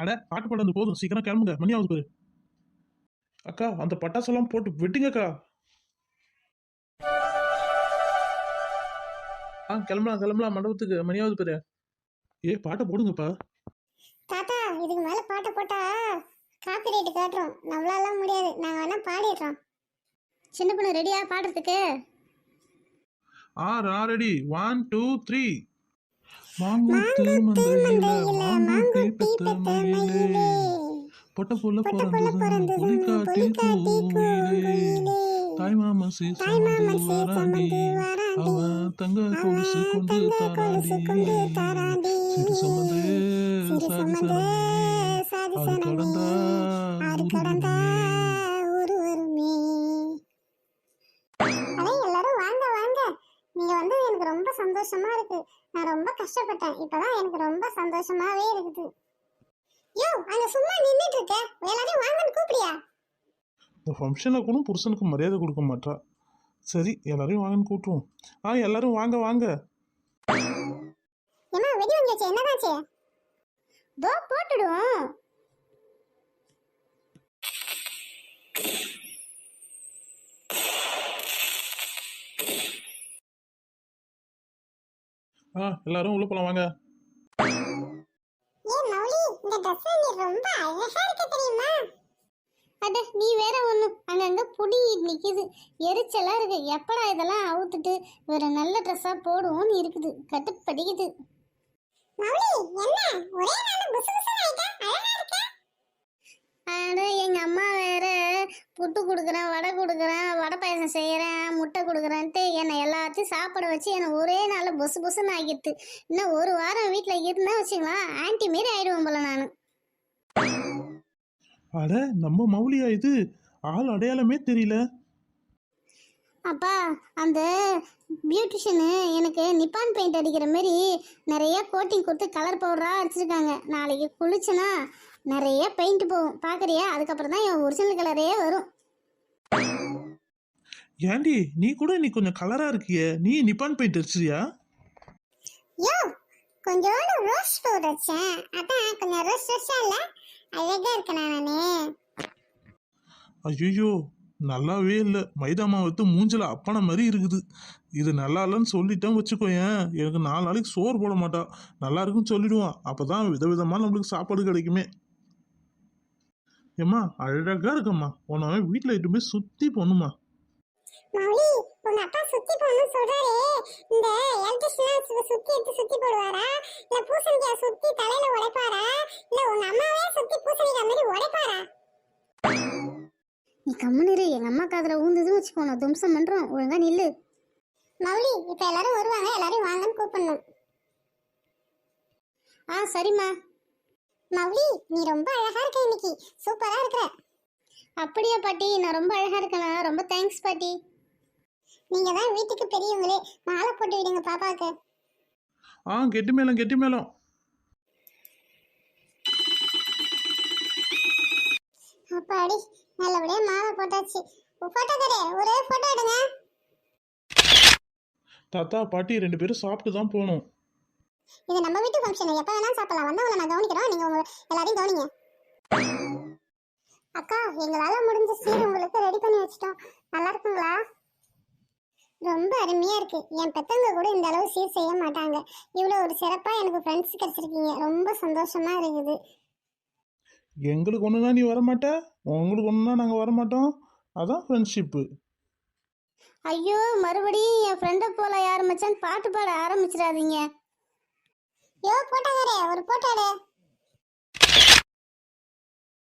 அட பாட்டு பாடுறது போதும். சீக்கிரம் கிளம்புங்க. மணி ஆகுது அக்கா அந்த பட்டாசெல்லாம் போட்டு விட்டுங்கக்கா ஆ கிளம்பலாம் கிளம்பலாம். மண்டபத்துக்கு மணியாவது பேரு. ஏ பாட்டை போடுங்கப்பா. தாத்தா இதுக்கு மேலே பாட்டை போட்டா காப்பிரைட் காட்டுறோம். நம்மளால முடியாது. நாங்க வேணா பாடிடுறோம். சின்ன பொண்ணு ரெடியா பாடுறதுக்கு? Are already one two three மாங்குத்து மந்தையில மாங்குட்டி பெத்த மயிலே. பொட்ட புள்ள பிறந்தது புலிக்காட்டி கூவிலே தாய் மாமா சீ சுமந்து வராண்டி. அவன் தங்க கொலுசு கொண்டு தாராண்டி. சிறு சுமந்து சாதி சரம் அது கடந்தா ரொம்ப சந்தோஷமா இருக்கு. நான் ரொம்ப கஷ்டப்பட்டேன். இப்பதான் எனக்கு ரொம்ப சந்தோஷமாவே இருக்குது. யோ அங்க சும்மா நின்னுட்டு இருக்க எல்லாரையும் வாங்கன்னு கூப்பிடியா இந்த ஃபங்க்ஷனில் கூட புருஷனுக்கு மரியாதை கொடுக்க மாட்டா. சரி எல்லாரையும் வாங்கன்னு கூட்டுவோம் ஆ எல்லாரும் வாங்க வாங்க. ஏமா வெடி வாங்கி வச்சு என்னதாச்சு? தோ போட்டுடுவோம். ஆ எல்லாரும் உள்ள போலாம் வாங்க. ஏ மௌலி இந்த நீ ரொம்ப அழகா இருக்க தெரியுமா? அட நீ வேற ஒண்ணு. அங்கங்க புடி நிக்குது. எரிச்சலா இருக்கு. எப்படா இதெல்லாம் அவுத்துட்டு வேற நல்ல ட்ரெஸ்ஸாக போடுவோம்னு இருக்குது. கட்டுப்படிக்குது. மௌலி என்ன? ஒரே நாள் புசு அழகா இருக்க? அட எங்க அம்மா வேற புட்டு கொடுக்குறேன் வடை கொடுக்குறேன் வடை பாயசம் செய்கிறேன் முட்டை கொடுக்குறேன்ட்டு என்னை எல்லாத்தையும் சாப்பிட வச்சு என்னை ஒரே நாள் பொசு பொசுன்னு ஆகிடுது இன்னும் ஒரு வாரம் வீட்டில் இருந்தா வச்சுங்களா ஆன்ட்டி மாரி ஆயிடுவேன் போல நான். அட நம்ம மௌலியா இது? ஆள் அடையாளமே தெரியல. அப்பா அந்த பியூட்டிஷியனு எனக்கு நிப்பான் பெயிண்ட் அடிக்கிற மாதிரி நிறைய கோட்டிங் கொடுத்து கலர் பவுடராக அடிச்சிருக்காங்க. நாளைக்கு குளிச்சுனா நிறைய பெயிண்ட் போகும். பார்க்குறியா அதுக்கப்புறம் தான் என் ஒரிஜினல் கலரே வரும். ஏண்டி நீ கூட நீ கொஞ்சம் கலரா இருக்கியே. நீ நிப்பான் போயிட்டு அடிச்சிரியா யோ கொஞ்சோண்டு ரோஸ் பவுடர் வச்சேன். அதான் கொஞ்சம் ரோஸ் ரோஸா இல்ல அழகா இருக்கேன் நானே. ஐயோ நல்லாவே இல்லை. மைதா மாவு எடுத்து மூஞ்சில அப்பன மாதிரி இருக்குது. இது நல்லா இல்லைன்னு சொல்லிட்டேன் வச்சுக்கோயேன். எனக்கு நாலு நாளைக்கு சோறு போட மாட்டா. நல்லா இருக்குன்னு சொல்லிடுவான். அப்பதான் விதவிதமா நம்மளுக்கு சாப்பாடு கிடைக்குமே. ஏம்மா அழகா இருக்கம்மா. உன்னை வீட்டில் இட்டு போய் சுத்தி பொண்ணுமா மௌலி உங்க அப்பா சுத்தி போடணும் சொல்றாரே. இந்த எலக்ட்ரிஷியனா சுத்தி எடுத்து சுத்தி போடுவாரா? இல்ல பூசணிக்காய் சுத்தி தலையில உடைப்பாரா? இல்ல உங்க அம்மாவே சுத்தி பூசணிக்காய் மாதிரி உடைப்பாரா? நீ கம்முனிரு எங்க அம்மா காதுல ஊந்துதுன்னு வச்சுக்கோ நான் தும்சம் பண்றோம் ஒழுங்கா நில்லு. மௌலி இப்ப எல்லாரும் வருவாங்க எல்லாரும் வாங்கன்னு கூப்பிடணும். ஆ சரிம்மா. மௌலி நீ ரொம்ப அழகா இருக்க இன்னைக்கு. சூப்பரா இருக்கிற. அப்படியா பாட்டி. நான் ரொம்ப அழகா இருக்கேனா? ரொம்ப தேங்க்ஸ் பாட்டி. நீங்க தான் வீட்டுக்கு பெரியவங்களே. மாலை போட்டு விடுங்க பாப்பாவுக்கு. ஆ கெட்டி மேளம் கெட்டி மேளம். அப்பாடி நல்லபடியா மாலை போட்டாச்சு. போட்டோக்காரே ஒரே போட்டோ எடுங்க. தாத்தா பாட்டி ரெண்டு பேரும் சாப்பிட்டு தான் போகணும் இது நம்ம வீட்டு ஃபங்க்ஷன் எப்ப வேணாலும் சாப்பிடலாம். வந்தவங்களை நான் கவனிக்கிறோம். நீங்க உங்க எல்லாரையும் கவனிங்க. அக்கா எங்களால முடிஞ்ச சீர் உங்களுக்கு ரெடி பண்ணி வச்சிட்டோம். நல்லா இருக்குங்களா? ரொம்ப அருமையா இருக்கு. என் பெத்தவங்க கூட இந்த அளவு சீர் செய்ய மாட்டாங்க. இவ்வளவு ஒரு சிறப்பா எனக்கு ஃப்ரெண்ட்ஸ் கிடைச்சிருக்கீங்க. ரொம்ப சந்தோஷமா இருக்குது. எங்களுக்கு ஒன்றுனா நீ வரமாட்ட? உங்களுக்கு ஒன்றுனா நாங்கள் வரமாட்டோம். அதான் ஃப்ரெண்ட்ஷிப்பு ஐயோ மறுபடியும் என் ஃப்ரெண்டை போல யார் மச்சான்? பாட்டு பாட ஆரம்பிச்சிடாதீங்க. யோ போட்டாங்கரே ஒரு போட்டோ எடு.